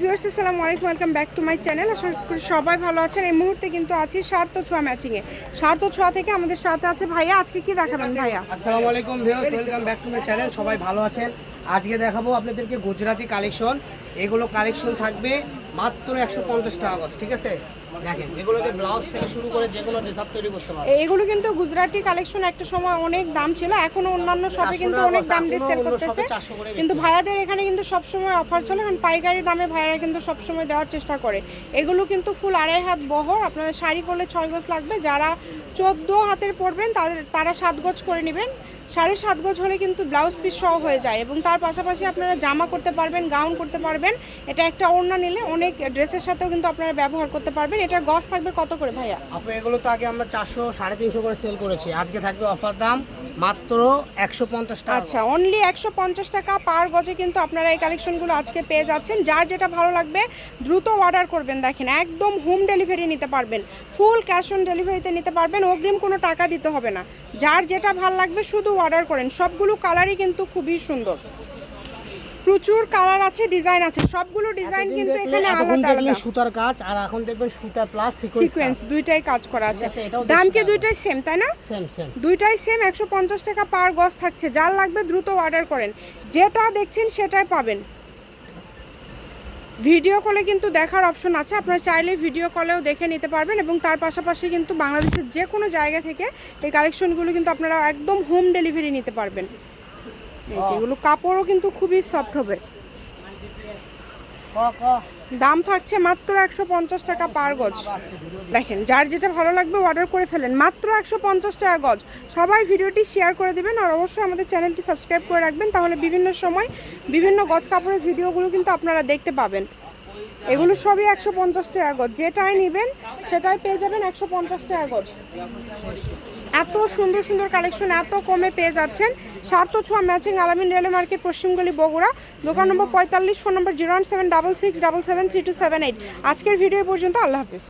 Viewers আসসালামু আলাইকুম welcome back to my channel আশা করি সবাই ভালো আছেন। এই মুহূর্তে কিন্তু আছি সার্থ ছোঁয়া ম্যাচিংয়ে সার্থ ছোঁয়া থেকে আমাদের সাথে আছে ভাইয়া। আজকে কি দেখাবেন ভাইয়া? আসসালামু আলাইকুম viewers welcome back to my channel সবাই ভালো আছেন? আজকে দেখাবো আপনাদেরকে গুজরাটি কালেকশন। এগুলো কালেকশন থাকবে মাত্র একশো পঞ্চাশ টাকা গজ ঠিক আছে? দেখেন এগুলোতে ব্লাউজ থেকে শুরু করে যে কোনো ড্রেস তৈরি করতে পারবেন। এগুলো কিন্তু গুজরাটি কালেকশন একটা সময় অনেক দাম ছিল এখনও অন্যান্য শপে কিন্তু অনেক দাম দিয়ে সেল করতেছে shop এ 400 করে কিন্তু ভাইয়াদের এখানে কিন্তু সবসময় অফার চলে কারণ পাইকারি দামে ভাইয়ারা কিন্তু সবসময় দেওয়ার চেষ্টা করে। এগুলো কিন্তু ফুল আড়াই হাত বহর আপনারা শাড়ি করলে ছয় গজ লাগবে। যারা চোদ্দ হাতের পরবেন তাদের তারা সাত গজ করে নেবেন। সাড়ে সাত গজ হলে কিন্তু ব্লাউজ পিস সহ হয়ে যায় এবং তার পাশাপাশি আপনারা জামা করতে পারবেন গাউন করতে পারবেন। এটা একটা ওড়না নিলে অনেক ড্রেসের সাথেও কিন্তু আপনারা ব্যবহার করতে পারবেন। এটার গজ থাকবে কত করে ভাইয়া? আপু এগুলো তো আগে আমরা চারশো সাড়ে তিনশো করে সেল করেছি। আজকে থাকবে অফার দাম মাত্র একশো পঞ্চাশ টাকা। আচ্ছা অনলি একশো পঞ্চাশ টাকা পার গজে কিন্তু আপনারা এই কালেকশনগুলো আজকে পেয়ে যাচ্ছেন। যার যেটা ভালো লাগবে দ্রুত অর্ডার করবেন। দেখেন একদম হোম ডেলিভারি নিতে পারবেন। ফুল ক্যাশ অন ডেলিভারিতে নিতে পারবেন। অগ্রিম কোনো টাকা দিতে হবে না। যার যেটা ভালো লাগবে শুধু অর্ডার করেন। সবগুলো কালারই কিন্তু খুবই সুন্দর। প্রচুর কালার আছে ডিজাইন আছে। সবগুলো ডিজাইন কিন্তু এখানে আলাদা আলাদা। সুতার কাজ আর এখন দেখবেন সুতা প্লাস সিকোয়েন্স দুইটাই কাজ করা আছে। দাম কি দুইটাই সেম তাই না? সেম সেম দুইটাই সেম একশো পঞ্চাশ টাকা পার গজ থাকছে। যার লাগবে দ্রুত অর্ডার করেন। যেটা দেখছেন সেটাই পাবেন। ভিডিও কলে কিন্তু দেখার অপশন আছে। আপনারা চাইলে ভিডিও কলেও দেখে নিতে পারবেন এবং তার পাশাপাশি কিন্তু বাংলাদেশের যে কোনো জায়গা থেকে এই কালেকশনগুলো কিন্তু আপনারা একদম হোম ডেলিভারি নিতে পারবেন। এই কাপড়ও কিন্তু খুবই সফট হবে। দাম থাকছে মাত্র একশো পঞ্চাশ টাকা পার গজ। দেখেন, যার যেটা ভালো লাগবে অর্ডার করে ফেলেন। মাত্র একশো পঞ্চাশ টাকা গজ। সবাই ভিডিওটি শেয়ার করে দেবেন আর অবশ্যই আমাদের চ্যানেলটি সাবস্ক্রাইব করে রাখবেন, তাহলে বিভিন্ন সময় বিভিন্ন গজ কাপড়ের ভিডিওগুলো কিন্তু আপনারা দেখতে পাবেন। এগুলো সবই একশো পঞ্চাশ টাকা গজ। যেটাই নেবেন, সেটাই পেয়ে যাবেন একশো পঞ্চাশ টাকা গজ। এত সুন্দর সুন্দর কালেকশন এত কমে পেয়ে যাচ্ছেন। সার্থ ছোঁয়া ম্যাচিং আলামিন রেলওয়ে মার্কেট পশ্চিমগুলি বগুড়া। দোকান নম্বর পঁয়তাল্লিশ, phone number zero one seven double six, double seven three two seven eight. আজকের ভিডিও পর্যন্ত আল্লাহ হাফিজ।